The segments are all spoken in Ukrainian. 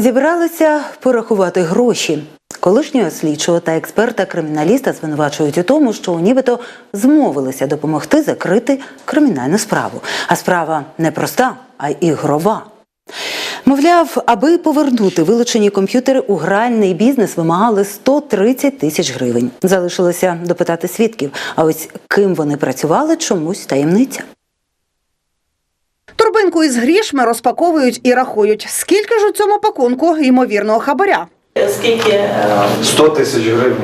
Зібралися порахувати гроші. Колишнього слідчого та експерта-криміналіста звинувачують у тому, що нібито змовилися допомогти закрити кримінальну справу. А справа не проста, а ігрова. Мовляв, аби повернути вилучені комп'ютери у гральний бізнес, вимагали 130 тисяч гривень. Залишилося допитати свідків. А ось ким вони працювали, чомусь таємниця. Торбинку із грішми розпаковують і рахують. Скільки ж у цьому пакунку ймовірного хабаря? Скільки е, 100 тисяч гривень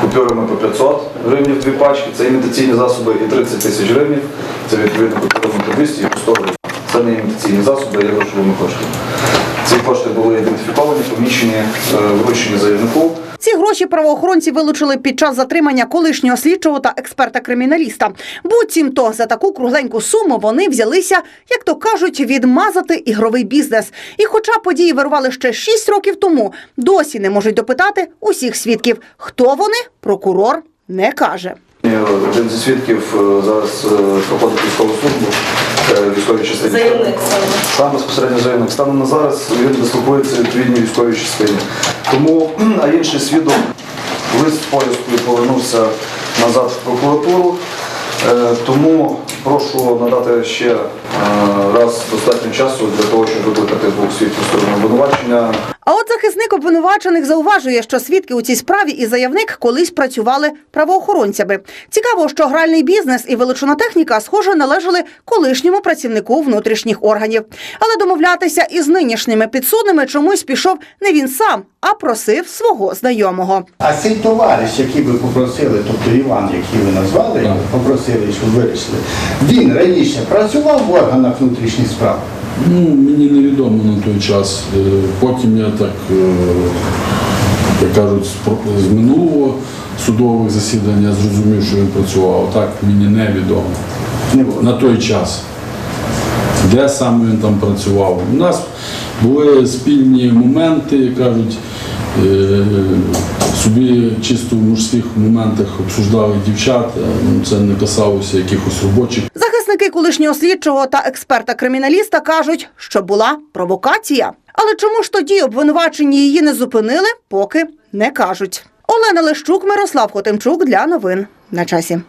купюрами по 500 гривень дві пачки, це імітаційні засоби і 30 тисяч гривень, це відповідно купюрами по 200 і по 100 гривень. Це не імітаційні засоби, а є грошовими коштами. Ці кошти були ідентифіковані, поміщені, е, вручені заявнику. Ці гроші правоохоронці вилучили під час затримання колишнього слідчого та експерта-криміналіста. Буцімто за таку кругленьку суму вони взялися, як то кажуть, відмазати ігровий бізнес. І хоча події вирували ще 6 років тому, досі не можуть допитати усіх свідків. Хто вони, прокурор не каже. Один зі свідків е, зараз е, проходить військову службу е, військовій частині. заявник саме? Безпосередньо заявник. Станом на зараз він дислокується відповідній військовій частині. Тому, а інший свідок лист поїздкою повернувся назад в прокуратуру. Тому прошу надати ще раз достатньо часу для того, щоб викликати двох свідків сторони обвинувачення. А от захисник обвинувачених зауважує, що свідки у цій справі і заявник колись працювали правоохоронцями. Цікаво, що гральний бізнес і вилучена техніка, схоже, належали колишньому працівнику внутрішніх органів. Але домовлятися із нинішніми підсудними чомусь пішов не він сам, а просив свого знайомого. А цей товариш, який ви попросили, тобто Іван, який ви назвали, попросили, щоб вирішили, він раніше працював в органах внутрішніх справ. Ну, мені невідомо той час. Е, Потім я так, е, як кажуть, з минулого судових засідань я зрозумів, що він працював. Так мені невідомо. Не. На той час. Де саме він там працював? У нас були спільні моменти, як кажуть, е, собі чисто в мужських моментах обсуждали дівчат, це не касалося якихось робочих колишнього слідчого та експерта-криміналіста кажуть, що була провокація. Але чому ж тоді обвинувачені її не зупинили, поки не кажуть. Олена Лещук, Мирослав Хотимчук для новин на часі.